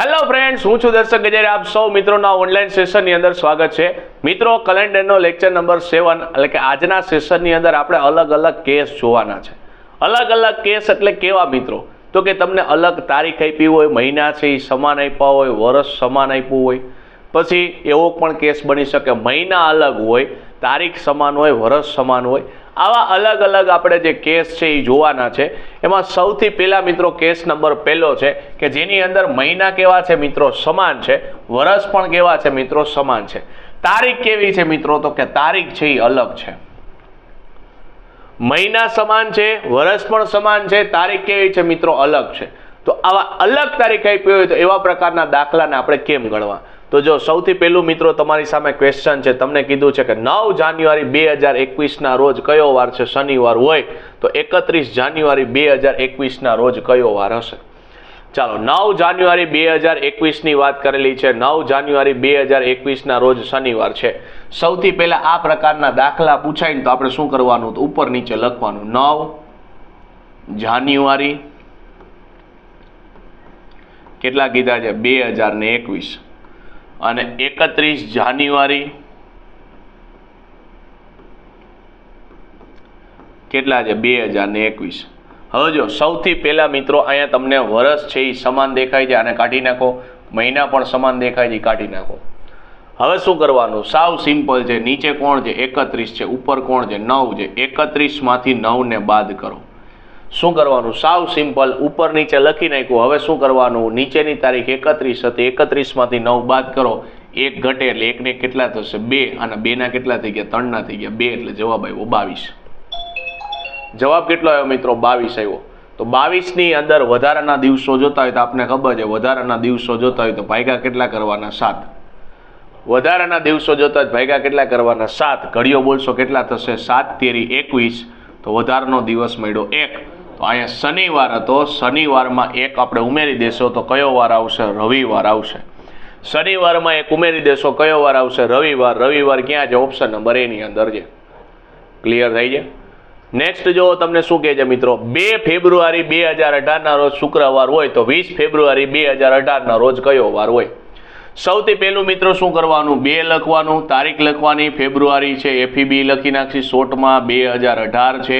Hello friends હું છું દર્શક ગજેરી. આપ સૌ મિત્રોના ઓનલાઈન સેશનની અંદર સ્વાગત છે. મિત્રો કલેન્ડરનો લેક્ચર નંબર સેવન એટલે કે આજના સેશનની અંદર આપણે અલગ અલગ કેસ જોવાના છે. અલગ અલગ કેસ એટલે કેવા મિત્રો? તો કે તમને અલગ તારીખ આપી હોય મહિના છે એ સમાન આપ્યા હોય, વર્ષ સમાન આપ્યું હોય. પછી એવો પણ કેસ બની શકે. મહિના અલગ હોય, તારીખ સમાન હોય, વર્ષ સમાન હોય. આવા અલગ અલગ આપણે જે કેસ છે એ જોવાના છે. એમાં સૌથી પહેલા મિત્રો કેસ નંબર પહેલો છે કે જેની અંદર મહિના કેવા છે મિત્રો સમાન છે વર્ષ પણ કેવા છે મિત્રો સમાન છે. તારીખ કેવી છે મિત્રો તો કે તારીખ છે એ અલગ છે. મહિના સમાન છે વર્ષ પણ સમાન છે, તારીખ કેવી છે મિત્રો અલગ છે. તો આવા અલગ તારીખ આપી હોય તો એવા પ્રકારના દાખલાને આપણે કેમ ગણવા? તો જો સૌથી પહેલું મિત્રો તમારી સામે ક્વેશ્ચન છે, તમને કીધું છે કે નવ જાન્યુઆરી બે હજાર એકવીસના રોજ કયો વાર છે? શનિવાર હોય તો એકત્રીસ જાન્યુઆરી બે હજાર એકવીસના રોજ કયો વાર હશે? ચાલો, નવ જાન્યુઆરી બે હજાર એકવીસની વાત કરેલી છે. નવ જાન્યુઆરી બે હજાર એકવીસના રોજ શનિવાર છે. સૌથી પહેલાં આ પ્રકારના દાખલા પૂછાય ને તો આપણે શું કરવાનું? ઉપર નીચે લખવાનું. નવ જાન્યુઆરી કેટલા કીધા છે? બે હજાર ને એકવીસ. અને એકત્રીસ જાન્યુઆરી કેટલા છે? બે હજાર ને એકવીસ. હવે જો સૌથી પહેલા મિત્રો અહીંયા તમને વર્ષ છે એ સમાન દેખાય છે, આને કાઢી નાખો. મહિના પણ સમાન દેખાય છે કાઢી નાખો. હવે શું કરવાનું? સાવ સિમ્પલ છે, નીચે કોણ છે? એકત્રીસ છે, ઉપર કોણ છે? નવ છે. એકત્રીસમાંથી નવ ને બાદ કરો. શું કરવાનું? સાવ સિમ્પલ, ઉપર નીચે લખી નાખ્યું. હવે શું કરવાનું? નીચેની તારીખ એકત્રીસ હતી. એકત્રીસમાંથી નવ બાદ કરો. એક ઘટે એટલે એકને કેટલા થશે? બે. અને બેના કેટલા થઈ ગયા? ત્રણના થઈ ગયા. બે એટલે જવાબ આવ્યો બાવીસ. જવાબ કેટલો આવ્યો મિત્રો? બાવીસ આવ્યો. તો બાવીસની અંદર વધારાના દિવસો જોતા હોય તો આપને ખબર છે, વધારાના દિવસો જોતા હોય તો ભાગ્યા કેટલા કરવાના? સાત. વધારાના દિવસો જોતા તો ભાગ્યા કેટલા કરવાના? સાત. ઘડીઓ બોલશો કેટલા થશે? સાત તેરી એકવીસ. તો વધારાનો દિવસ મળ્યો એક. તો અહીંયા શનિવાર હતો. શનિવારમાં એક આપણે ઉમેરી દેશો તો કયો વાર આવશે? રવિવાર આવશે. શનિવારમાં એક ઉમેરી દેશો કયો વાર આવશે? રવિવાર. રવિવાર ક્યાં છે? ઓપ્શન નંબર એની અંદર છે. ક્લિયર થઈ છે? નેક્સ્ટ જો તમને શું કહે છે મિત્રો? બે ફેબ્રુઆરી બે હજાર અઢારના રોજ શુક્રવાર હોય તો વીસ ફેબ્રુઆરી બે હજાર અઢારના રોજ કયો વાર હોય? સૌથી પહેલું મિત્રો શું કરવાનું? બે લખવાનું. તારીખ લખવાની. ફેબ્રુઆરી છે. એફઈબી લખી નાખશી. શોર્ટમાં બે હજાર અઢાર છે.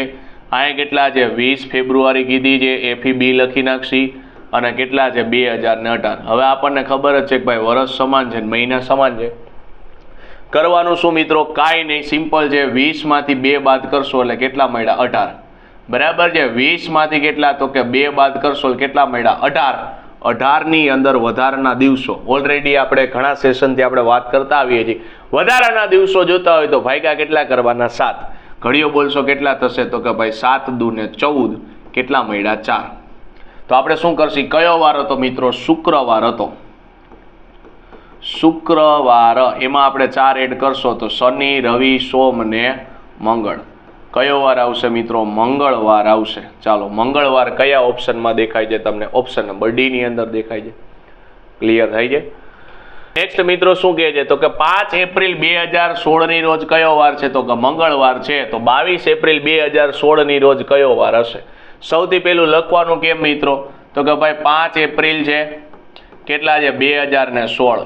અહીંયા કેટલા છે? વીસ ફેબ્રુઆરી કીધી છે. એફઈબી લખી નાખશી. અને કેટલા છે? બે હજાર ને અઢાર. હવે આપણને ખબર જ છે કે ભાઈ વર્ષ સમાન છે મહિના સમાન છે. કરવાનું શું મિત્રો? કાંઈ નહીં. સિમ્પલ છે. વીસમાંથી બે બાદ કરશો એટલે કેટલા મળ્યા? અઢાર. બરાબર છે? વીસમાંથી કેટલા? તો કે બે બાદ કરશો કેટલા મળ્યા? અઢાર. અઢારની અંદર વધારાના દિવસો. ઓલરેડી આપણે ઘણા સેશનથી આપણે વાત કરતા આવીએ છીએ. વધારાના દિવસો જોતા હોય તો ભાઈકા કેટલા કરવાના? સાત. ઘડીઓ બોલશો કેટલા થશે? તો કે ભાઈ સાત દુને ચૌદ. કેટલા મળ્યા? ચાર. તો આપણે શું કરશી? કયો વાર હતો મિત્રો? શુક્રવાર હતો. શુક્રવાર. એમાં આપણે ચાર એડ કરશો તો શનિ, રવિ, સોમ ને મંગળ. કયો વાર આવશે મિત્રો? મંગળવાર આવશે. ચાલો, મંગળવાર કયા ઓપ્શનમાં દેખાય છે તમને? ઓપ્શન નંબર ડીની અંદર દેખાય છે. ક્લિયર થઈ છે નેક્સ્ટ મિત્રો શું કહે છે? તો કે પાંચ એપ્રિલ બે હજાર સોળની રોજ કયો વાર છે? તો કે મંગળવાર છે. તો બાવીસ એપ્રિલ બે હજાર સોળની રોજ કયો વાર હશે? સૌથી પહેલું લખવાનું કેમ મિત્રો? તો કે ભાઈ પાંચ એપ્રિલ છે. કેટલા છે? બે હજાર ને સોળ.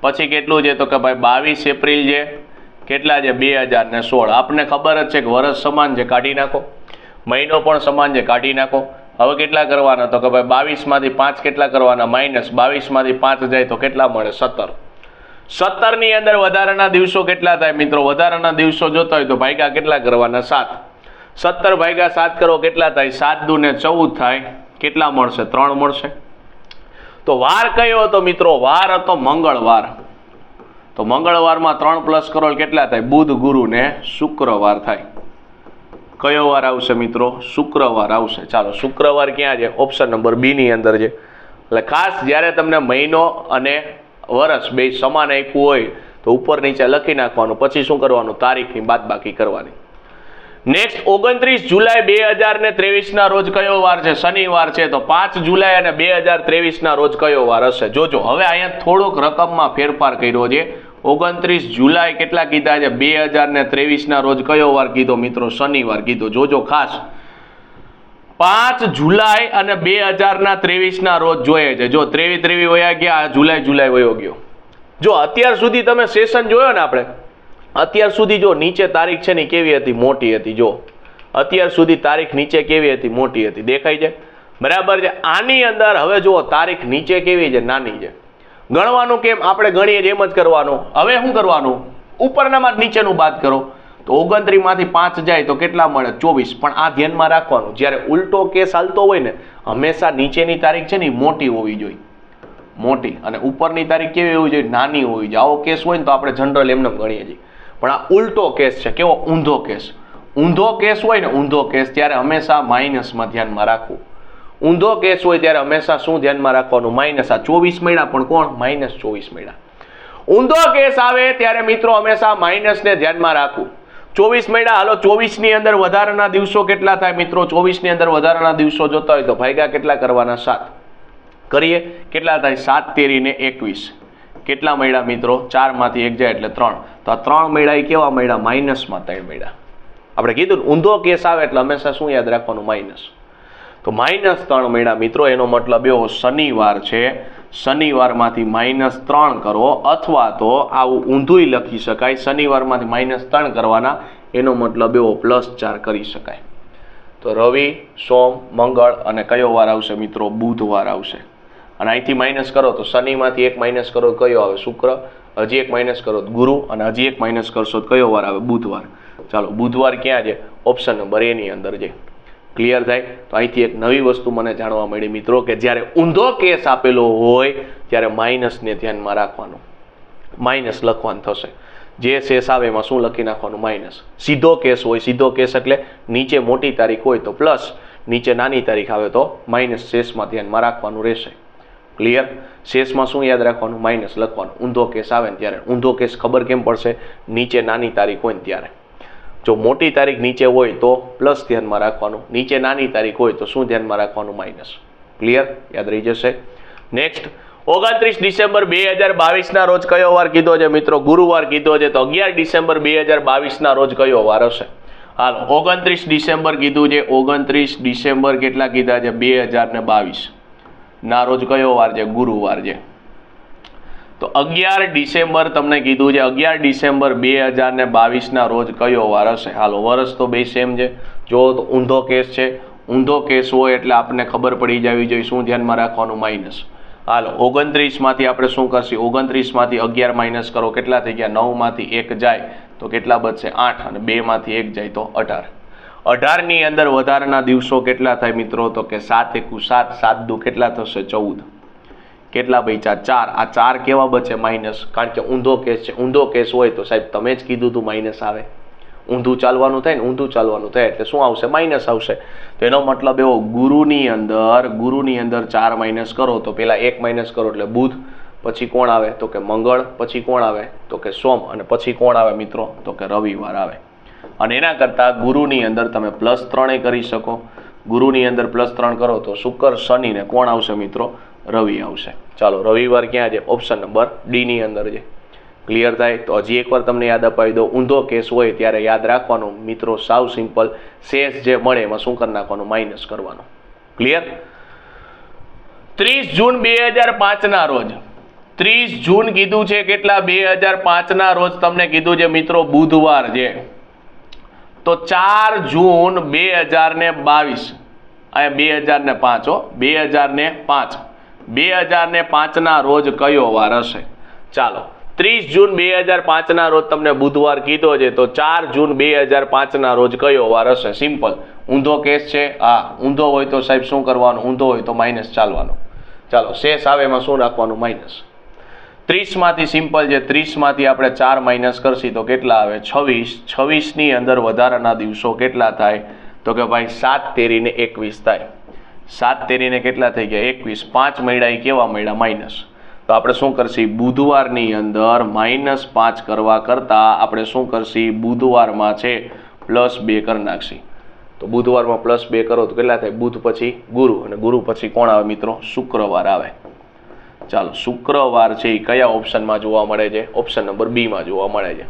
પછી કેટલું છે? તો કે ભાઈ બાવીસ એપ્રિલ છે. કેટલા છે? બે હજાર ને સોળ. આપને ખબર જ છે કે વર્ષ સમાન છે, કાઢી નાખો. મહિનો પણ સમાન છે, કાઢી નાખો. હવે કેટલા કરવાના? તો કે ભાઈ બાવીસમાંથી પાંચ કેટલા કરવાના? માઇનસ બાવીસમાંથી પાંચ જાય તો કેટલા મળે? સત્તર. સત્તરની અંદર વધારાના દિવસો કેટલા થાય મિત્રો? વધારાના દિવસો જોતા હોય તો ભાગ્યા કેટલા કરવાના? સાત. સત્તર ભાગ્યા સાત કરો કેટલા થાય? સાત દુ ને ચૌદ થાય. કેટલા મળશે? ત્રણ મળશે. તો વાર કયો હતો મિત્રો? વાર હતો મંગળવાર. તો મંગળવારમાં ત્રણ પ્લસ કરો કેટલા થાય? બુધ ગુરુ ને શુક્રવાર થાય. કયો વાર આવશે મિત્રો? શુક્રવાર આવશે. ચાલો, શુક્રવાર ક્યાં છે? ઓપ્શન નંબર બી ની અંદર છે. એટલે ખાસ જ્યારે તમને મહિનો અને વર્ષ બે સમાન આપ્યું હોય તો ઉપર નીચે લખી નાખવાનું. પછી શું કરવાનું? તારીખની બાદબાકી કરવાની. નેક્સ્ટ ઓગણત્રીસ જુલાઈ બે હજાર ને ત્રેવીસના રોજ કયો વાર છે? શનિવાર છે, તો પાંચ જુલાઈ અને બે હજાર ત્રેવીસના રોજ કયો વાર હશે? જોજો, હવે અહીંયા થોડોક રકમમાં ફેરફાર કર્યો છે. ઓગણત્રીસ જુલાઈ કેટલા કીધા છે? બે હજાર ને ત્રેવીસના રોજ કયો વાર કીધો મિત્રો? શનિવાર કીધો. જોજો ખાસ. પાંચ જુલાઈ અને બે હજારના ત્રેવીસના રોજ જોઈએ છે. જો, ત્રેવી ત્રેવી વયા ગયા જુલાઈ જુલાઈ વયો ગયો. જો, અત્યાર સુધી તમે સેશન જોયો ને આપણે? અત્યાર સુધી જો નીચે તારીખ છે ને કેવી હતી? મોટી હતી. જો અત્યાર સુધી તારીખ નીચે કેવી હતી? મોટી હતી. દેખાય છે? બરાબર છે? આની અંદર હવે જુઓ, તારીખ નીચે કેવી છે? નાની છે. ગણવાનું કેમ? આપણે ગણીએ એમ જ કરવાનું. હવે શું કરવાનું? ઉપરનામાં નીચેનું બાદ કરો. તો ઓગણત્રીસમાંથી પાંચ જાય તો કેટલા મળે? ચોવીસ. પણ આ ધ્યાનમાં રાખવાનું. જ્યારે ઉલટો કેસ હાલતો હોય ને, હંમેશા નીચેની તારીખ છે ને મોટી હોવી જોઈએ. મોટી. અને ઉપરની તારીખ કેવી હોવી જોઈએ? નાની હોવી જોઈએ. આવો કેસ હોય ને તો આપણે જનરલ એમને ગણીએ છીએ. પણ આ ઉલટો કેસ છે. કેવો? ઊંધો કેસ. ઊંધો કેસ હોય ને, ઊંધો કેસ ત્યારે હંમેશા માઇનસમાં ધ્યાનમાં રાખવું. ઊંધો કેસ હોય ત્યારે હંમેશા શું ધ્યાનમાં રાખવાનું? માઇનસ. આ ચોવીસ મળ્યા, પણ કોણ? માઇનસ ચોવીસ મળ્યા. ઊંધો કેસ આવે ત્યારે મિત્રો હંમેશા માઇનસને ધ્યાનમાં રાખવું. ચોવીસ મહિના હાલો, ચોવીસની અંદર વધારાના દિવસો કેટલા થાય મિત્રો? ચોવીસની અંદર વધારાના દિવસો જોતા હોય તો ભાગ્યા કેટલા કરવાના? સાત. કરીએ. કેટલા થાય? સાત તેરી ને એકવીસ. કેટલા મળ્યા મિત્રો? ચારમાંથી એક જાય એટલે ત્રણ. તો આ ત્રણ મળ્યા એ કેવા મળ્યા? માઇનસમાં ત્રણ મળ્યા. આપણે કીધું ઊંધો કેસ આવે એટલે હંમેશા શું યાદ રાખવાનું? માઇનસ. તો માઇનસ ત્રણ મળ્યા મિત્રો, એનો મતલબ એવો શનિવાર છે. શનિવારમાંથી માઇનસ ત્રણ કરો, અથવા તો આવું ઊંધુંય લખી શકાય. શનિવારમાંથી માઇનસ ત્રણ કરવાના, એનો મતલબ એવો પ્લસ ચાર કરી શકાય. તો રવિ, સોમ, મંગળ અને કયો વાર આવશે મિત્રો? બુધવાર આવશે. અને અહીંથી માઇનસ કરો તો શનિમાંથી એક માઇનસ કરો કયો આવે? શુક્ર. હજી એક માઇનસ કરો તો ગુરુ અને હજી એક માઇનસ કરશો તો કયો વાર આવે? બુધવાર. ચાલો, બુધવાર ક્યાં છે? ઓપ્શન નંબર એની અંદર છે. ક્લિયર થાય? તો અહીંથી એક નવી વસ્તુ મને જાણવા મળી મિત્રો કે જ્યારે ઊંધો કેસ આપેલો હોય, ત્યારે માઇનસને ધ્યાનમાં રાખવાનું. માઇનસ લખવાનું થશે. જે શેષ આવે એમાં શું લખી નાખવાનું? માઇનસ સીધો કેસ હોય, સીધો કેસ એટલે નીચે મોટી તારીખ હોય તો પ્લસ નીચે નાની તારીખ આવે તો માઇનસ શેષમાં ધ્યાનમાં રાખવાનું રહેશે. ક્લિયર શેષમાં શું યાદ રાખવાનું? માઇનસ લખવાનું. ઊંધો કેસ આવે ને ત્યારે. ઊંધો કેસ ખબર કેમ પડશે? નીચે નાની તારીખ હોય ને ત્યારે. જો મોટી તારીખ નીચે હોય તો પ્લસ ધ્યાનમાં રાખવાનું. નીચે નાની તારીખ હોય તો શું ધ્યાનમાં રાખવાનું? માઇનસ ક્લિયર યાદ રહી જશે? નેક્સ્ટ ઓગણત્રીસ ડિસેમ્બર બે હજાર બાવીસના રોજ કયો વાર કીધો છે મિત્રો? ગુરુવાર કીધો છે તો અગિયાર ડિસેમ્બર બે હજાર બાવીસના રોજ કયો વાર હશે? હાલ, ઓગણત્રીસ ડિસેમ્બર કીધું છે. ઓગણત્રીસ ડિસેમ્બર કેટલા કીધા છે? બે હજાર ને બાવીસ. ના રોજ કયો વાર છે? ગુરુવાર છે. તો અગિયાર ડિસેમ્બર તમને કીધું છે. અગિયાર ડિસેમ્બર બે હજાર ને બાવીસના રોજ કયો વાર હશે? હાલો વર્ષ તો બે સેમ છે. જો તો ઊંધો કેસ છે. ઊંધો કેસ હોય એટલે આપણને ખબર પડી જવી જોઈએ શું ધ્યાનમાં રાખવાનું માઇનસ હાલો, ઓગણત્રીસમાંથી આપણે શું કરશું? ઓગણત્રીસમાંથી અગિયાર માઇનસ કરો. કેટલા થઈ ગયા? નવમાંથી એક જાય તો કેટલા બચશે? આઠ અને બેમાંથી એક જાય તો અઢાર. અઢારની અંદર વધારાના દિવસો કેટલા થાય મિત્રો? તો કે સાત એકુ સાત સાત દુ કેટલા થશે? ચૌદ. કેટલા બચ્યા ચાર. આ ચાર કેવા બચે? માઇનસ. કારણ કે ઊંધો કેસ છે. ઊંધો કેસ હોય તો સાહેબ તમે જ કીધું તું માઇનસ આવે. ઊંધું ચાલવાનું થાય ને ઊંધું ચાલવાનું થાય એટલે શું આવશે? માઇનસ આવશે. તો એનો મતલબ એવો, ગુરુની અંદર ગુરુની અંદર ચાર માઇનસ કરો તો પહેલાં એક માઇનસ કરો એટલે બુધ, પછી કોણ આવે? તો કે મંગળ, પછી કોણ આવે? તો કે સોમ અને પછી કોણ આવે મિત્રો? તો કે રવિવાર આવે. અને એના કરતાં ગુરુની અંદર તમે પ્લસ ત્રણેય કરી શકો. ગુરુની અંદર પ્લસ ત્રણ કરો તો શુક્ર શનિને કોણ આવશે મિત્રો? રવિ આવશે. ચાલો, રવિવાર ક્યાં છે? ઓપ્શન નંબર ડી ની અંદર છે. ક્લિયર થાય? તો હજી એકવાર તમને યાદ અપાવી દો ઊંધો કેસ હોય ત્યારે યાદ રાખવાનું મિત્રો, સાવ સિમ્પલ શેષ જે મળે એમાં શું કરી નાખવાનું? માઇનસ કરવાનું. ક્લિયર ત્રીસ જૂન બે હજાર પાંચના રોજ. ત્રીસ જૂન કીધું છે કેટલા? બે હજાર પાંચના રોજ તમને કીધું છે મિત્રો, બુધવાર છે. તો ચાર જૂન બે હજાર ને બાવીસ. અહીંયા બે હજાર ને પાંચ બે હજાર ને પાંચ. બે હજાર ને પાંચના રોજ કયો વાર હશે? ચાલો, ત્રીસ જૂન બે હજાર પાંચના રોજ તમને બુધવાર કીધો છે, તો ચાર જૂન બે હજાર પાંચના રોજ કયો વાર હશે? સિમ્પલ. ઊંધો કેસ છે? હા, ઊંધો હોય તો સાહેબ શું કરવાનું? ઊંધો હોય તો માઇનસ ચાલવાનું. ચાલો, શેષ આવે એમાં શું રાખવાનું માઇનસ ત્રીસમાંથી સિમ્પલ છે, ત્રીસમાંથી આપણે ચાર માઇનસ કરશી તો કેટલા આવે? છવ્વીસ. છવ્વીસની અંદર વધારાના દિવસો કેટલા થાય? તો કે ભાઈ સાત તેરીને એકવીસ થાય. સાત તેરીને કેટલા થઈ ગયા? એકવીસ. પાંચ મળ્યા એ કેવા મળ્યા? માઇનસ તો આપણે શું કરશી? બુધવારની અંદર માઇનસ પાંચ કરવા કરતાં આપણે શું કરશી? બુધવારમાં છે પ્લસ બે કરી નાખશી. તો બુધવારમાં પ્લસ બે કરો તો કેટલા થાય? બુધ પછી ગુરુ. અને ગુરુ પછી કોણ આવે મિત્રો? શુક્રવાર આવે. ચાલો, શુક્રવાર છે એ કયા ઓપ્શનમાં જોવા મળે છે? ઓપ્શન નંબર બીમાં જોવા મળે છે.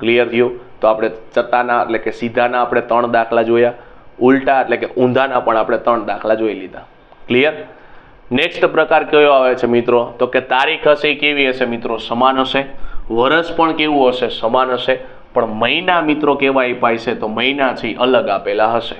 ક્લિયર થયું? તો આપણે ચતાના એટલે કે સીધાના આપણે ત્રણ દાખલા જોયા. ઉલટા એટલે કે ઊંધાના પણ આપણે ત્રણ દાખલા જોઈ લીધા. ક્લિયર નેક્સ્ટ પ્રકાર કયો આવે છે મિત્રો? તો કે તારીખ હશે કેવી હશે મિત્રો? સમાન હશે. વર્ષ પણ કેવું હશે? સમાન હશે. પણ મહિના મિત્રો કેવા આપ્યા છે, તો મહિના છે અલગ આપેલા હશે.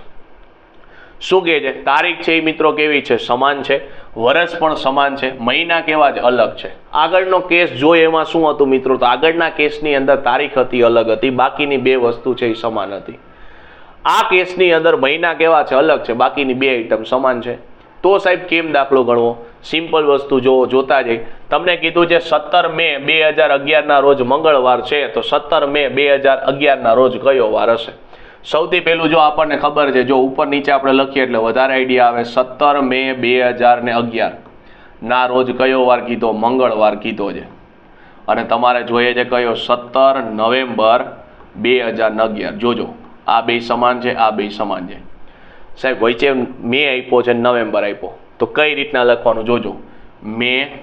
શું કહે છે? તારીખ છે એ મિત્રો કેવી છે? સમાન છે. વર્ષ પણ સમાન છે. મહિના કેવા છે અલગ છે. આગળનો કેસ જોઈએ એમાં શું હતું મિત્રો? તો આગળના કેસની અંદર તારીખ હતી અલગ હતી. બાકીની બે વસ્તુ છે એ સમાન હતી. આ કેસની અંદર મહિના કેવા છે? અલગ છે. બાકીની બે આઈટમ સમાન છે. તો સાહેબ કેમ દાખલો ગણવો? સિમ્પલ વસ્તુ જોવો, જોતા જઈ. તમને કીધું છે સત્તર મે બે હજાર અગિયારના રોજ મંગળવાર છે. તો સત્તર મે બે હજાર અગિયારના રોજ કયો વાર હશે? સૌથી પહેલું જો આપણને ખબર છે, જો ઉપર નીચે આપણે લખીએ એટલે વધારે આઈડિયા આવે. સત્તર મે બે હજાર ને અગિયાર. ના રોજ કયો વાર કીધો? મંગળવાર કીધો છે. અને તમારે જોઈએ છે કયો? સત્તર નવેમ્બર બે હજાર ને અગિયાર. જોજો, આ બે સમાન છે, આ બે સમાન છે. સાહેબ, વચ્ચે મે આપ્યો છે, નવેમ્બર આપ્યો. તો કઈ રીતના લખવાનું જોજો? મે,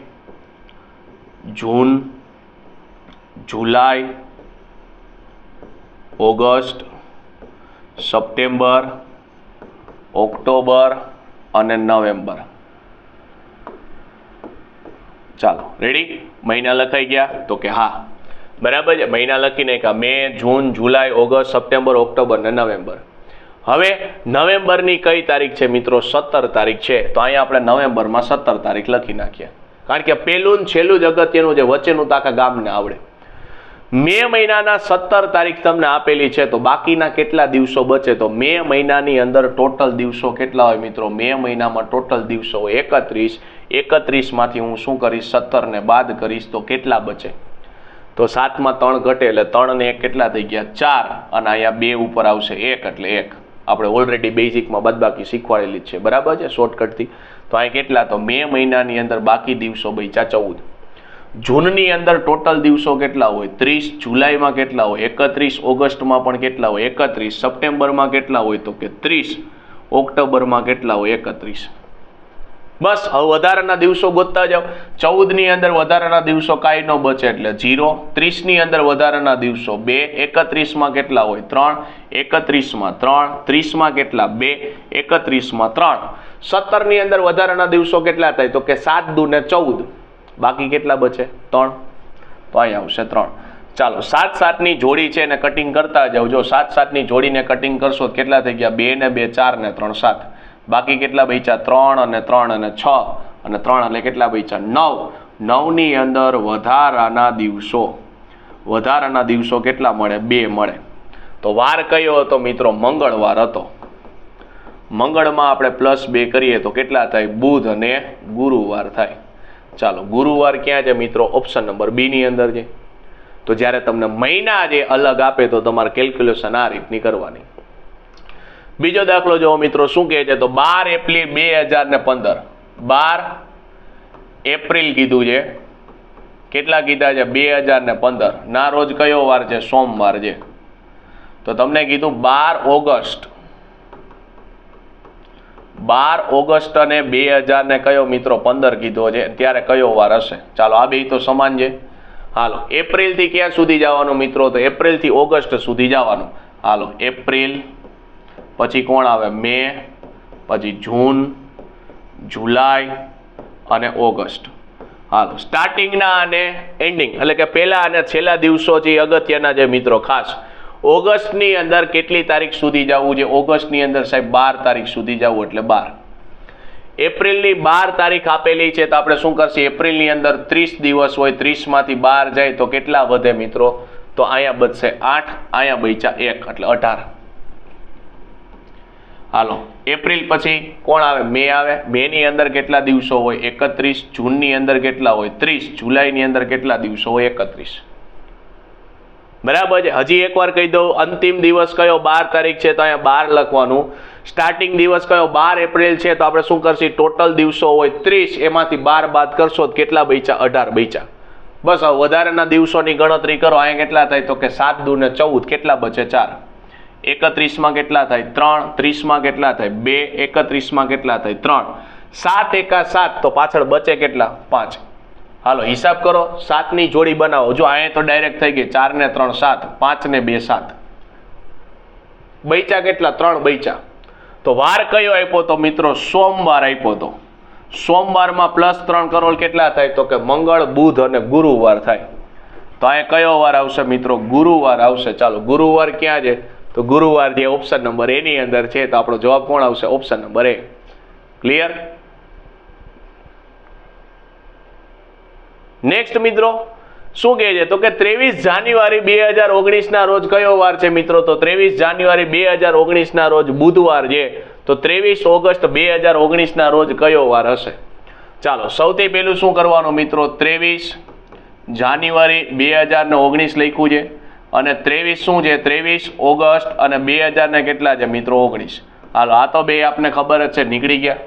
જૂન, જુલાઈ, ઓગસ્ટ સપ્ટેમ્બર, ઓક્ટોબર અને નવેમ્બર. ચાલો રેડી મહિના લખાઈ ગયા? તો કે હા. બરાબર છે, મહિના લખીને નાખ્યા. મે, જૂન, જુલાઈ, ઓગસ્ટ, સપ્ટેમ્બર, ઓક્ટોબર ને નવેમ્બર. હવે નવેમ્બરની કઈ તારીખ છે મિત્રો? સત્તર તારીખ છે. તો અહીંયા આપણે નવેમ્બરમાં સત્તર તારીખ લખી નાખીએ. કારણ કે પહેલું છેલ્લું જ અગત્યનું જે વચ્ચેનું તાકા ગામને આવડે. મે મહિનાના સત્તર તારીખ તમને આપેલી છે, તો બાકીના કેટલા દિવસો બચે? તો મે મહિનાની અંદર ટોટલ દિવસો કેટલા હોય મિત્રો? મે મહિનામાં ટોટલ દિવસો હોય એકત્રીસ. એકત્રીસમાંથી હું શું કરીશ? સત્તરને બાદ કરીશ, તો કેટલા બચે? તો સાતમાં ત્રણ ઘટે, એટલે ત્રણ ને એક કેટલા થઈ ગયા? ચાર. અને અહીંયા બે ઉપર આવશે એક, એટલે એક. આપણે ઓલરેડી બેઝિકમાં બદબાકી શીખવાડેલી છે. બરાબર છે? શોર્ટકટથી તો અહીં કેટલા? તો મે મહિનાની અંદર બાકી દિવસો બચ્યા ચૌદ. જૂનની અંદર ટોટલ દિવસો કેટલા હોય? ત્રીસ જુલાઈમાં કેટલા હોય? એકત્રીસ ઓગસ્ટમાં પણ કેટલા હોય? એકત્રીસ સપ્ટેમ્બરમાં કેટલા હોય? તો કે ત્રીસ ઓક્ટોબરમાં કેટલા હોય? એકત્રીસ. બસ, હવે વધારાના દિવસો ગોતતા જાઓ. ચૌદની અંદર વધારાના દિવસો કાંઈ ન બચે એટલે જીરો ત્રીસની અંદર વધારાના દિવસો બે. એકત્રીસમાં કેટલા હોય? ત્રણ. એકત્રીસમાં ત્રણ. ત્રીસમાં કેટલા? બે. એકત્રીસમાં ત્રણ. સત્તરની અંદર વધારાના દિવસો કેટલા થાય? તો કે સાત દુ ને ચૌદ. બાકી કેટલા બચે? ત્રણ. તો અહીં આવશે ત્રણ. ચાલો સાત સાતની જોડી છે એને કટિંગ કરતા જાઓ. જો સાત સાતની જોડીને કટિંગ કરશો, કેટલા થઈ ગયા? બે ને બે, ચાર ને ત્રણ, સાત. બાકી કેટલા બચ્યા? ત્રણ અને ત્રણ અને છ. અને ત્રણ એટલે કેટલા બચ્યા? નવ. નવની અંદર વધારાના દિવસો. વધારાના દિવસો કેટલા મળે? બે મળે. તો વાર કયો હતો મિત્રો? મંગળવાર હતો. મંગળમાં આપણે પ્લસ બે કરીએ તો કેટલા થાય? બુધ અને ગુરુવાર થાય. ચાલો, ગુરુવાર ક્યાં છે મિત્રો? ઓપ્શન નંબર બીની અંદર છે. તો જ્યારે તમને મહિના જે અલગ આપે તો તમારે કેલ્ક્યુલેશન આ રીતની કરવાની. બીજો દાખલો જોવો મિત્રો, શું કહે છે? તો બાર એપ્રિલ બે હજાર ને પંદર. બાર એપ્રિલ કીધું છે. કેટલા કીધા છે? બે હજાર ને પંદર. ના, રોજ કયો વાર છે? સોમવાર છે. તો તમને કીધું બાર ઓગસ્ટ. બાર ઓગસ્ટ અને બે હજારને કયો મિત્રો પંદર કીધો છે? ત્યારે કયો વાર હશે? ચાલો, આ બે તો સમાન છે. હાલો, એપ્રિલથી ક્યાં સુધી જવાનું મિત્રો? તો એપ્રિલથી ઓગસ્ટ સુધી જવાનું. હાલો, એપ્રિલ, પછી કોણ આવે? મે, પછી જૂન, જુલાઈ અને ઓગસ્ટ. હાલો સ્ટાર્ટિંગના અને એન્ડિંગ એટલે કે પહેલા અને છેલ્લા દિવસો જે અગત્યના જે મિત્રો, ખાસ. ઓગસ્ટની અંદર કેટલી તારીખ સુધી જવું છે? ઓગસ્ટની અંદર સાહેબ, બાર તારીખ સુધી જવું એટલે બાર. એપ્રિલની બાર તારીખ આપેલી છે તો આપણે શું કરશે? એપ્રિલની અંદર ત્રીસ દિવસ હોય, ત્રીસમાંથી બાર જાય તો કેટલા વધે મિત્રો? તો અહીંયા બચશે આઠ, અહીંયા બચ્યા એક, એટલે અઢાર. હાલો, એપ્રિલ પછી કોણ આવે? મે આવે. મે ની અંદર કેટલા દિવસો હોય? એકત્રીસ. જૂનની અંદર કેટલા હોય? ત્રીસ. જુલાઈની અંદર કેટલા દિવસો હોય? એકત્રીસ. બરાબર છે. હજી એકવાર કહી દઉં, અંતિમ દિવસ કયો? બાર તારીખ છે તો અહીંયા બાર લખવાનું. સ્ટાર્ટિંગ દિવસ કયો? બાર એપ્રિલ છે તો આપણે શું કરશું? ટોટલ દિવસો હોય ત્રીસ, એમાંથી બાર બાદ કરશો તો કેટલા બૈચા અઢાર બૈચા બસ વધારાના દિવસોની ગણતરી કરો. અહીંયા કેટલા થાય? તો કે સાત દુ ને ચૌદ, કેટલા બચે? ચાર. એકત્રીસમાં કેટલા થાય? ત્રણ. ત્રીસમાં કેટલા થાય? બે. એકત્રીસમાં કેટલા થાય? ત્રણ. સાત એકા સાત, તો પાછળ બચે કેટલા? પાંચ. હાલો, હિસાબ કરો. સાતની જોડી બનાવો. જો અહીંયા તો ડાયરેક્ટ થઈ ગઈ. ચાર ને ત્રણ સાત પાંચ ને બે સાત. બૈચા કેટલા? ત્રણ બૈચા. તો વાર કયો આપ્યો તો મિત્રો? સોમવાર આપ્યો તો. સોમવારમાં પ્લસ ત્રણ કરોડ કેટલા થાય? તો કે મંગળ, બુધ અને ગુરુવાર થાય. તો અહીંયા કયો વાર આવશે મિત્રો? ગુરુવાર આવશે. ચાલો, ગુરુવાર ક્યાં છે? તો ગુરુવાર જે ઓપ્શન નંબર એની અંદર છે. તો આપણો જવાબ કોણ આવશે? Option number A clear next મિત્રો, શું કહે છે? તો કે ત્રેવીસ જાન્યુઆરી બે હજાર ઓગણીસના રોજ કયો વાર છે મિત્રો? તો ત્રેવીસ જાન્યુઆરી બે હજાર ઓગણીસના રોજ બુધવાર છે. તો ત્રેવીસ ઓગસ્ટ બે હજાર ઓગણીસના રોજ કયો વાર હશે? ચાલો, સૌથી પહેલું શું કરવાનું મિત્રો? ત્રેવીસ જાન્યુઆરી બે હજાર ને ઓગણીસ લખ્યું છે. અને ત્રેવીસ શું છે? ત્રેવીસ ઓગસ્ટ અને બે હજાર ને કેટલા છે મિત્રો? ઓગણીસ. હાલો, આ તો બે આપને ખબર જ છે, નીકળી ગયા.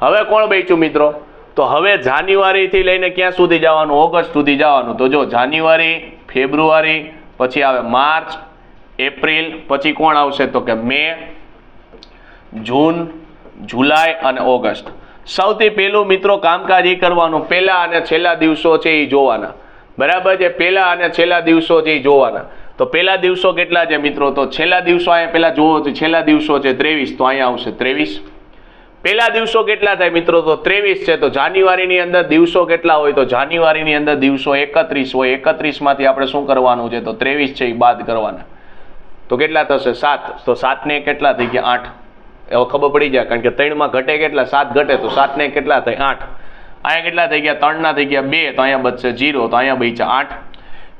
હવે કોણ બેચ્યું મિત્રો? તો હવે જાન્યુઆરીથી લઈને ક્યાં સુધી જવાનું? ઓગસ્ટ સુધી જવાનું. તો જો જાન્યુઆરી, ફેબ્રુઆરી, પછી આવે માર્ચ, એપ્રિલ, પછી કોણ આવશે? તો કે મે, જૂન, જુલાઈ અને ઓગસ્ટ. સૌથી પહેલું મિત્રો કામકાજ એ કરવાનું. પહેલા અને છેલ્લા દિવસો છે એ જોવાના. બરાબર છે? પહેલા અને છેલ્લા દિવસો છે એ જોવાના. તો પહેલા દિવસો કેટલા છે મિત્રો? તો છેલ્લા દિવસો અહીંયા પહેલા જોવો તો છેલ્લા દિવસો છે ત્રેવીસ. તો અહીંયા આવશે ત્રેવીસ. પહેલા દિવસો કેટલા થાય મિત્રો? તો ત્રેવીસ છે, તો જાન્યુઆરીની અંદર દિવસો કેટલા હોય? તો જાન્યુઆરીની અંદર દિવસો એકત્રીસ હોય. એકત્રીસમાંથી આપણે શું કરવાનું છે? તો ત્રેવીસ છે, એ બાદ કરવાના. તો કેટલા થશે? સાત. તો સાતને કેટલા થઈ ગયા? આઠ. એવો ખબર પડી જાય, કારણ કે ત્રણમાં ઘટે કેટલા? સાત ઘટે, તો સાતને કેટલા થાય? આઠ. અહીંયા કેટલા થઈ ગયા? ત્રણના થઈ ગયા બે. તો અહીંયા બચશે જીરો તો અહીંયા બચ્યા આઠ.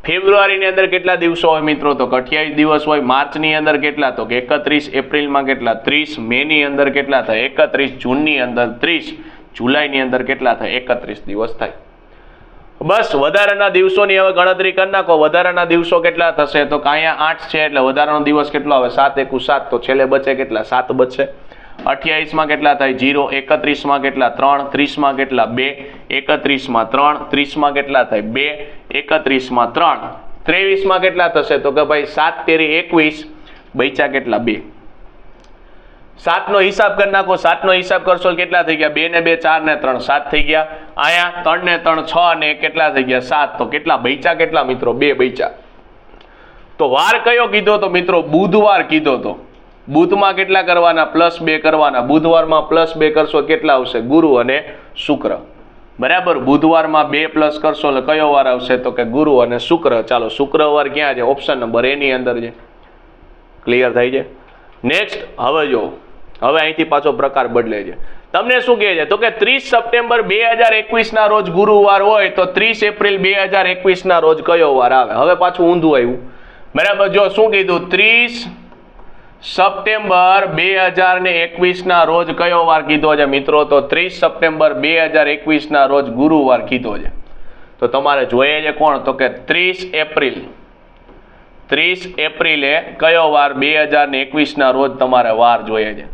ફેબ્રુઆરીની અંદર કેટલા દિવસો હોય મિત્રો? તો અઠ્યાવીસ દિવસ હોય. માર્ચની અંદર કેટલા? તો એકત્રીસ. એપ્રિલમાં કેટલા? ત્રીસ. મેની અંદર કેટલા થાય? એકત્રીસ. જૂનની અંદર ત્રીસ. જુલાઈની અંદર કેટલા થાય? એકત્રીસ દિવસ થાય. બસ, વધારાના દિવસોની હવે ગણતરી કરી નાખો. વધારાના દિવસો કેટલા થશે? તો કે આઠ છે, એટલે વધારાનો દિવસ કેટલો આવે? સાત એકુ સાત. તો છેલ્લે બચે કેટલા? સાત બચશે અઠ્યાવીસમાં કેટલા થાય? જીરો એકત્રીસમાં કેટલા? ત્રણ. ત્રીસમાં કેટલા? બે. એકત્રીસમાં ત્રણ. ત્રીસમાં કેટલા થાય? બે. એકત્રીસમાં ત્રણ. ત્રેવીસમાં કેટલા થશે? તો કે ભાઈ સાત તેરી એકવીસ. બૈચા કેટલા? બે. સાતનો હિસાબ કરી નાખો. સાતનો હિસાબ કરશો કેટલા થઈ ગયા? બે ને બે, ચાર ને ત્રણ. સાત થઈ ગયા. અહીંયા ત્રણ ને ત્રણ, છ ને કેટલા થઈ ગયા? સાત. તો કેટલા બૈચા કેટલા મિત્રો? બે બૈચા તો વાર કયો કીધો તો મિત્રો? બુધવાર કીધો તો. બુધમાં કેટલા કરવાના? પ્લસ બે કરવાના. બુધવારમાં પ્લસ બે કરશો કેટલા આવશે? ગુરુ અને શુક્ર. બરાબર? બુધવારમાં બે પ્લસ કરશો એટલે કયો વાર આવશે? તો કે ગુરુ અને શુક્ર. ચાલો, શુક્રવાર ક્યાં છે? ઓપ્શન નંબર એની અંદર છે. ક્લિયર થઈ છે? નેક્સ્ટ હવે જો. હવે અહીંથી પાછો પ્રકાર બદલે છે. તમને શું કહે છે? તો કે ત્રીસ સપ્ટેમ્બર બે હજાર એકવીસના રોજ ગુરુવાર હોય, તો ત્રીસ એપ્રિલ બે હજાર એકવીસના રોજ કયો વાર આવે? હવે પાછું ઊંધું આવ્યું. બરાબર? જો શું કીધું? ત્રીસ સપ્ટેમ્બર બે હજાર ને એકવીસના રોજ કયો વાર કીધો છે? મિત્રો, તો ત્રીસ સપ્ટેમ્બર બે હજાર એકવીસના રોજ ગુરુવાર કીધો છે. તો તમારે જોઈએ છે કોણ? તો કે ત્રીસ એપ્રિલ. ત્રીસ એપ્રિલે કયો વાર બે હજાર ને એકવીસના રોજ તમારે વાર જોઈએ છે?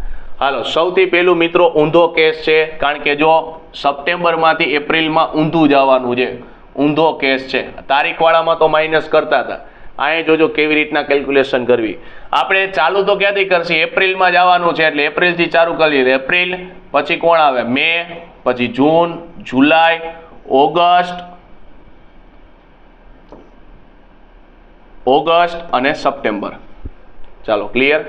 હાલો, સૌથી પહેલું મિત્રો ઊંધો કેસ છે. કારણ કે જો સપ્ટેમ્બરમાંથી એપ્રિલમાં ઊંધું જવાનું છે. ઊંધો કેસ છે. તારીખવાળામાં તો માઇનસ કરતા હતા. અહીંયા જોજો કેવી રીતના કેલ્ક્યુલેશન કરવી. આપણે ચાલુ તો ક્યાંથી કરશે? એપ્રિલમાં જવાનું છે એટલે એપ્રિલથી ચાલુ કરીએ એપ્રિલ પછી કોણ આવે? મે, પછી જૂન, જુલાઈ, ઓગસ્ટ ઓગસ્ટ અને સપ્ટેમ્બર. ચાલો ક્લિયર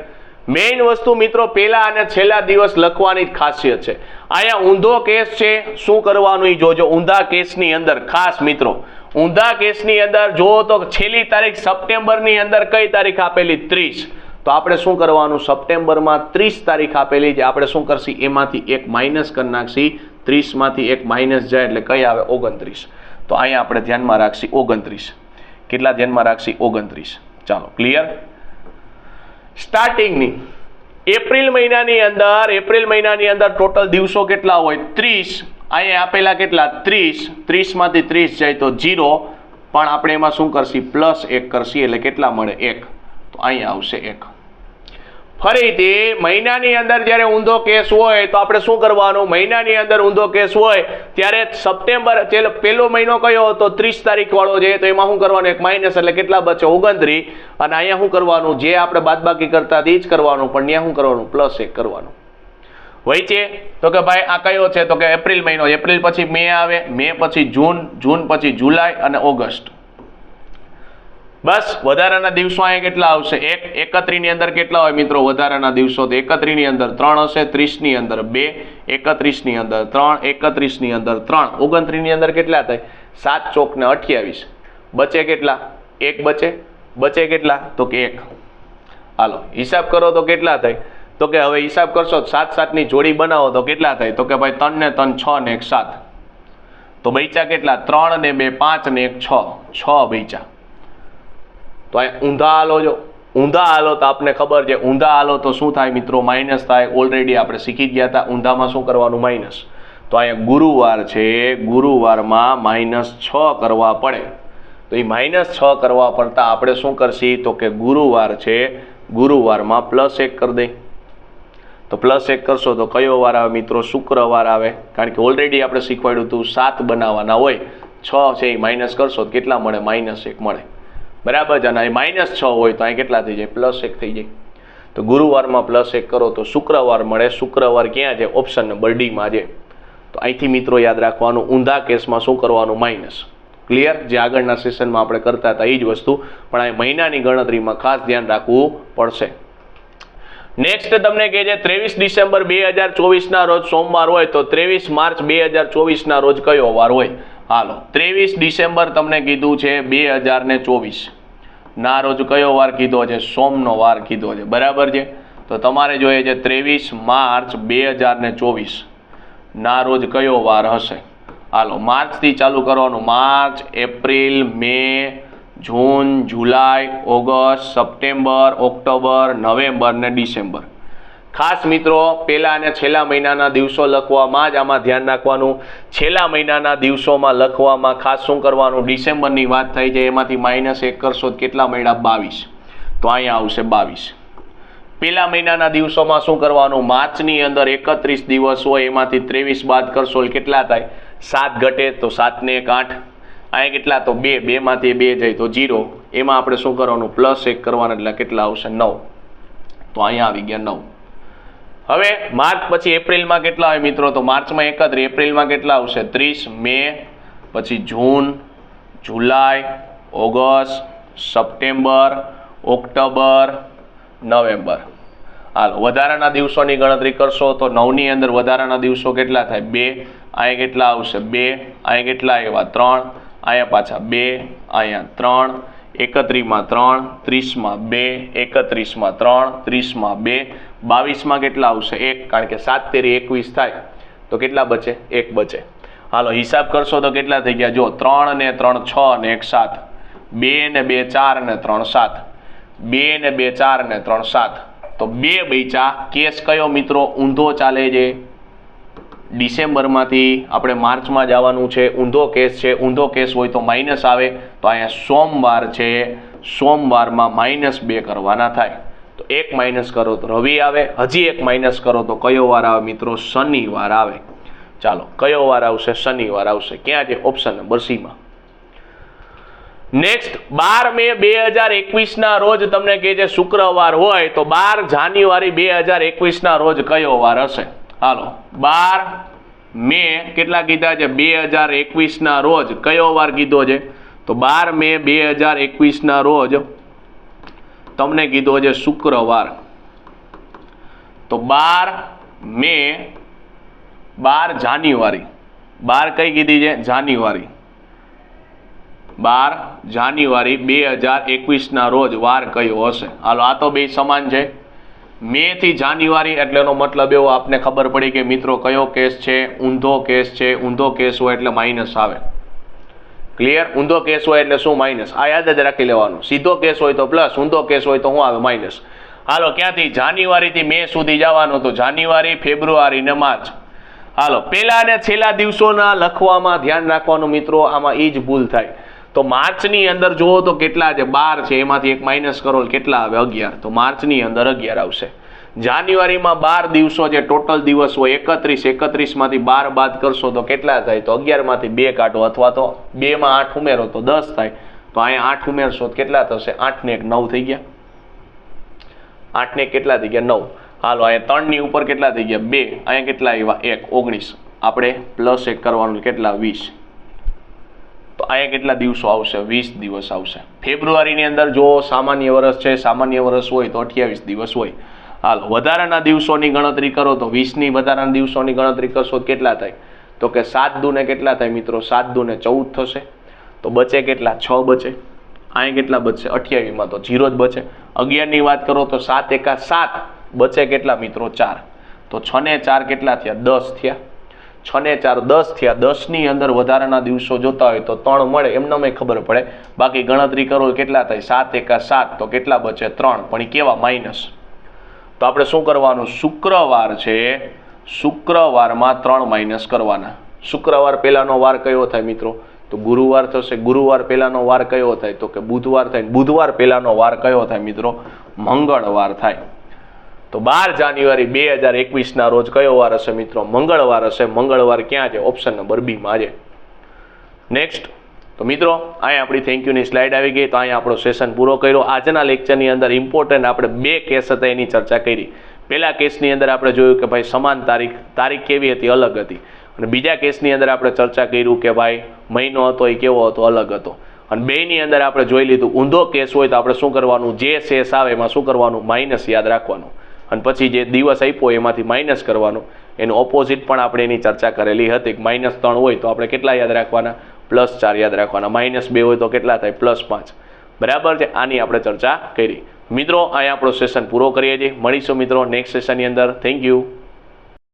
મેઇન વસ્તુ મિત્રો પહેલા અને છેલ્લા દિવસ લખવાની ખાસિયત છે. અહીંયા ઊંધો કેસ છે. શું કરવાનું જોજો? ઊંધા કેસની અંદર ખાસ મિત્રો ઊંધા કેસની અંદર જુઓ તો છેલ્લી તારીખ સપ્ટેમ્બરની અંદર કઈ તારીખ આપેલી? ત્રીસ. તો આપણે શું કરવાનું? સપ્ટેમ્બરમાં ત્રીસ તારીખ આપેલી છે. આપણે શું કરશી? એમાંથી એક માઇનસ કરી નાખશી. ત્રીસમાંથી એક માઇનસ જાય એટલે કઈ આવે? ઓગણત્રીસ. તો અહીંયા આપણે ધ્યાનમાં રાખશી ઓગણત્રીસ. કેટલા ધ્યાનમાં રાખશી? ઓગણત્રીસ. ચાલો, ક્લિયર? સ્ટાર્ટિંગની. એપ્રિલ મહિનાની અંદર, એપ્રિલ મહિનાની અંદર ટોટલ દિવસો કેટલા હોય? ત્રીસ. અહીંયા આપેલા કેટલા? ત્રીસ. ત્રીસમાંથી ત્રીસ જાય તો જીરો. પણ આપણે એમાં શું કરશી? પ્લસ એક કરશી, એટલે કેટલા મળે? એક. તો અહીંયા આવશે એક. ફરીથી, મહિનાની અંદર જ્યારે ઊંધો કેસ હોય, તો આપણે શું કરવાનું? મહિનાની અંદર ઊંધો કેસ હોય, ત્યારે સપ્ટેમ્બર પહેલો મહિનો કયો હતો? ત્રીસ તારીખ વાળો છે તો એમાં શું કરવાનું? એક માઇનસ એટલે કેટલા બચે? ઓગણત્રીસ. અને અહીંયા શું કરવાનું? જે આપણે બાદબાકી કરતા તે જ કરવાનું. પણ ત્યાં શું કરવાનું? પ્લસ એક કરવાનું. વચ્ચે તો કે ભાઈ આ કયો છે? તો કે એપ્રિલ મહિનો. એપ્રિલ પછી મે આવે, મે પછી જૂન જૂન પછી જુલાઈ અને ઓગસ્ટ. બસ, વધારાના દિવસો અહીંયા કેટલા આવશે? એક એકત્રીની અંદર કેટલા હોય મિત્રો? વધારાના દિવસો તો એકત્રીની અંદર ત્રણ હશે, ત્રીસની અંદર બે, એકત્રીસની અંદર ત્રણ, એકત્રીસની અંદર ત્રણ. ઓગણત્રીસની અંદર કેટલા થાય? સાત ચોક ને અઠ્યાવીસ. બચે કેટલા? એક બચે. બચે કેટલા? તો કે એક. હાલો, હિસાબ કરો તો કેટલા થાય? તો કે હવે હિસાબ કરશો સાત સાતની જોડી બનાવો તો કેટલા થાય? તો કે ભાઈ ત્રણ ને ત્રણ, છ ને એક સાત. તો બૈચા કેટલા? ત્રણ ને બે, પાંચ ને એક, છ. છ બૈચા તો અહીંયા ઊંધા હાલો જો. ઊંધા હાલો તો આપને ખબર છે. ઊંધા હાલો તો શું થાય મિત્રો? માઇનસ થાય. ઓલરેડી આપણે શીખી ગયા હતા. ઊંધામાં શું કરવાનું? માઇનસ તો અહીંયા ગુરુવાર છે. ગુરુવારમાં માઇનસ છ કરવા પડે. તો એ માઇનસ છ કરવા પડતા આપણે શું કરશી? તો કે ગુરુવાર છે. ગુરુવારમાં પ્લસ એક કરી દઈ તો પ્લસ એક કરશો તો કયો વાર આવે મિત્રો? શુક્રવાર આવે. કારણ કે ઓલરેડી આપણે શીખવાડ્યું હતું સાત બનાવવાના હોય. છ છે એ માઇનસ કરશો તો કેટલા મળે? માઇનસ એક મળે. બરાબર છે? અને અહીં માઇનસ છ હોય તો અહીં કેટલા થઈ જાય? પ્લસ એક થઈ જાય. તો ગુરુવારમાં પ્લસ એક કરો તો શુક્રવાર મળે. શુક્રવાર ક્યાં છે? ઓપ્શન નંબર ડીમાં છે. તો અહીંથી મિત્રો યાદ રાખવાનું, ઊંધા કેસમાં શું કરવાનું? માઇનસ ક્લિયર જે આગળના સેશનમાં આપણે કરતા હતા એ જ વસ્તુ. પણ આ મહિનાની ગણતરીમાં ખાસ ધ્યાન રાખવું પડશે. નેક્સ્ટ તમને કહે છે, ત્રેવીસ ડિસેમ્બર બે હજાર ચોવીસના રોજ સોમવાર હોય તો ત્રેવીસ માર્ચ બે હજાર ચોવીસના રોજ કયો વાર હોય? હાલો, ત્રેવીસ ડિસેમ્બર તમને કીધું છે બે હજાર ને ચોવીસ. ના રોજ કયો વાર કીધો છે? સોમનો વાર કીધો છે. બરાબર છે? તો તમારે જોઈએ છે, ત્રેવીસ માર્ચ બે હજાર ને ચોવીસ. ના રોજ કયો વાર હશે? હાલો, માર્ચથી ચાલુ કરવાનું. માર્ચ, એપ્રિલ, મે જૂન, જુલાઈ, ઓગસ્ટ, સપ્ટેમ્બર, ઓક્ટોબર, નવેમ્બર ને ડિસેમ્બર. ખાસ મિત્રો, પહેલા અને છેલ્લા મહિનાના દિવસો લખવામાં જ આમાં ધ્યાન રાખવાનું છેલ્લા મહિનાના દિવસોમાં લખવામાં ખાસ શું કરવાનું? ડિસેમ્બરની વાત થઈ છે એમાંથી માઇનસ એક કરશો કેટલા મળ્યા? બાવીસ. તો અહીંયા આવશે બાવીસ. પહેલા મહિનાના દિવસોમાં શું કરવાનું? માર્ચની અંદર એકત્રીસ દિવસ હોય, એમાંથી ત્રેવીસ બાદ કરશો કેટલા થાય? સાત ઘટે તો સાતને એક આઠ. અહીંયા કેટલા તો બે, બેમાંથી બે જાય તો જીરો એમાં આપણે શું કરવાનું? પ્લસ એક કરવાના એટલે કેટલા આવશે? નવ. તો અહીંયા આવી ગયા નવ. હવે માર્ચ પછી એપ્રિલમાં કેટલા હોય મિત્રો? તો માર્ચમાં એકત્ર એપ્રિલમાં કેટલા આવશે? ત્રીસ, મે, પછી જૂન, જુલાઈ, ઓગસ્ટ, સપ્ટેમ્બર, ઓક્ટોબર, નવેમ્બર. હાલ, વધારાના દિવસોની ગણતરી કરશો તો નવની અંદર વધારાના દિવસો કેટલા થાય? બે. અહીંયા કેટલા આવશે? બે. અહીંયા કેટલા આવ્યા? ત્રણ. અહીંયા પાછા બે અહીંયા ત્રણ, એકત્રીસમાં ત્રણ, ત્રીસમાં બે, એકત્રીસમાં ત્રણ, ત્રીસમાં બે. બાવીસમાં કેટલા આવશે? એક, કારણ કે સાત તેરી એકવીસ થાય. તો કેટલા બચે? એક બચે. હાલો, હિસાબ કરશો તો કેટલા થઈ ગયા? જો, ત્રણ ને ત્રણ છ ને એક સાત. બે ને બે ચાર ને ત્રણ સાત. બે ને બે ચાર ને ત્રણ સાત. તો બે બૈચા કેસ કયો મિત્રો? ઊંધો ચાલે છે? ડિસેમ્બરમાંથી આપણે માર્ચમાં જવાનું છે, ઊંધો કેસ છે, ઊંધો કેસ હોય તો માઇનસ આવે, તો અહીંયા સોમવાર છે, સોમવારમાં માઇનસ બે કરવાના થાય. તો એક માઇનસ કરો તો રવિ આવે, હજી એક માઇનસ કરો તો કયો વાર આવે મિત્રો? શનિવાર આવે. ચાલો, કયો વાર આવશે? શનિવાર આવશે. ક્યાં છે? ઓપ્શન નંબર સીમાં. નેક્સ્ટ, બાર મે બે હજાર એકવીસના રોજ તમને કહે છે શુક્રવાર હોય તો બાર જાન્યુઆરી બે હજાર એકવીસના રોજ કયો વાર હશે? હાલો. બાર મે કેટલા કીધા છે? બે હજાર એકવીસના રોજ. કયો વાર કીધો છે? તો બાર મે બે હજાર એકવીસના રોજ તમને કીધો છે શુક્રવાર. તો બાર મે બાર જાન્યુઆરી. બાર કઈ કીધી છે? જાન્યુઆરી. બાર જાન્યુઆરી બે હજાર એકવીસના રોજ વાર કયો હશે? હાલો, આ તો બે સમાન છે. મે થી જાન્યુઆરી એટલે એનો મતલબ એવો, આપને ખબર પડી કે મિત્રો કયો કેસ છે? ઊંધો કેસ છે. ઊંધો કેસ હોય એટલે માઇનસ આવે. ક્લિયર ઊંધો કેસ હોય એટલે શું માઇનસ આ યાદ જ રાખી લેવાનું. સીધો કેસ હોય તો પ્લસ ઊંધો કેસ હોય તો શું આવે? માઇનસ હાલો, ક્યાંથી? જાન્યુઆરીથી મે સુધી જવાનું તો જાન્યુઆરી, ફેબ્રુઆરી ને માર્ચ. હાલો, પહેલા અને છેલ્લા દિવસોના લખવામાં ધ્યાન રાખવાનું મિત્રો, આમાં એ જ ભૂલ થાય. તો માર્ચની અંદર જુઓ તો કેટલા છે? બાર છે. એમાંથી એક માઇનસ કરો કેટલા આવે? અગિયાર. તો માર્ચની અંદર અગિયાર આવશે. જાન્યુઆરીમાં બાર દિવસો જે ટોટલ દિવસ હોય એકત્રીસ. એકત્રીસમાંથી બાર બાદ કરશો તો કેટલા થાય? તો અગિયારમાંથી બે કાઢો અથવા તો બેમાં આઠ ઉમેરો તો દસ થાય. તો અહીંયા આઠ ઉમેરશો તો કેટલા થશે? આઠને એક નવ થઈ ગયા. આઠને કેટલા થઈ ગયા? નવ. હાલો, અહીંયા ત્રણની ઉપર કેટલા થઈ ગયા? બે. અહીંયા કેટલા આવ્યા? એક. ઓગણીસ. આપણે પ્લસ એક કરવાનું કેટલા? વીસ. તો અહીંયા કેટલા દિવસો આવશે? વીસ દિવસ આવશે. ફેબ્રુઆરીની અંદર જો સામાન્ય વર્ષ છે, સામાન્ય વર્ષ હોય તો અઠ્યાવીસ દિવસ હોય. હાલ, વધારાના દિવસોની ગણતરી કરો તો વીસની વધારાના દિવસોની ગણતરી કરશો કેટલા થાય? તો કે સાત દુને કેટલા થાય મિત્રો? સાત દુને ચૌદ થશે. તો બચે કેટલા? છ બચે. અહીંયા કેટલા બચશે અઠ્યાવીસમાં તો જીરો જ બચે. અગિયારની વાત કરો તો સાત એકા સાત. બચે કેટલા મિત્રો? ચાર. તો છ ને ચાર કેટલા થયા? દસ થયા. છ ને ચાર દસ થયા. દસની અંદર વધારાના દિવસો જોતા હોય તો ત્રણ મળે એમને ખબર પડે. બાકી ગણતરી કરો કેટલા થાય. સાત એકા સાત, તો કેટલા બચે? ત્રણ. પણ એ કેવા? માઇનસ. તો આપણે શું કરવાનું? શુક્રવાર છે. શુક્રવારમાં ત્રણ માઇનસ કરવાના. શુક્રવાર પહેલાંનો વાર કયો થાય મિત્રો? તો ગુરુવાર થશે. ગુરુવાર પહેલાંનો વાર કયો થાય? તો કે બુધવાર થાય. બુધવાર પહેલાંનો વાર કયો થાય મિત્રો? મંગળવાર થાય. તો બાર જાન્યુઆરી બે હજાર એકવીસના રોજ કયો વાર હશે મિત્રો? મંગળવાર હશે. મંગળવાર ક્યાં છે? ઓપ્શન નંબર બીમાં છે. નેક્સ્ટ તો મિત્રો, અહીંયા આપણી થેન્ક યુની સ્લાઇડ આવી ગઈ. તો અહીંયા આપણો સેશન પૂરો કર્યો. આજના લેક્ચરની અંદર ઇમ્પોર્ટન્ટ આપણે બે કેસ હતા એની ચર્ચા કરી. પહેલા કેસની અંદર આપણે જોયું કે ભાઈ સમાન તારીખ તારીખ કેવી હતી? અલગ હતી. અને બીજા કેસની અંદર આપણે ચર્ચા કર્યું કે ભાઈ મહિનો હતો એ કેવો હતો? અલગ હતો. અને બેની અંદર આપણે જોઈ લીધું. ઊંધો કેસ હોય તો આપણે શું કરવાનું? જે શેષ આવે એમાં શું કરવાનું? માઇનસ યાદ રાખવાનું. અને પછી જે દિવસ આપ્યો એમાંથી માઇનસ કરવાનો. એનું ઓપોઝિટ પણ આપણે એની ચર્ચા કરેલી હતી કે માઇનસ ત્રણ હોય તો આપણે કેટલા યાદ રાખવાના? પ્લસ ચાર યાદ રાખવાના. માઇનસ બે હોય તો કેટલા થાય? પ્લસ પાંચ. બરાબર છે? આની આપણે ચર્ચા કરી. મિત્રો, અહીંયા આપણો સેશન પૂરો કરીએ છીએ. મળીશું મિત્રો નેક્સ્ટ સેશનની અંદર. Thank you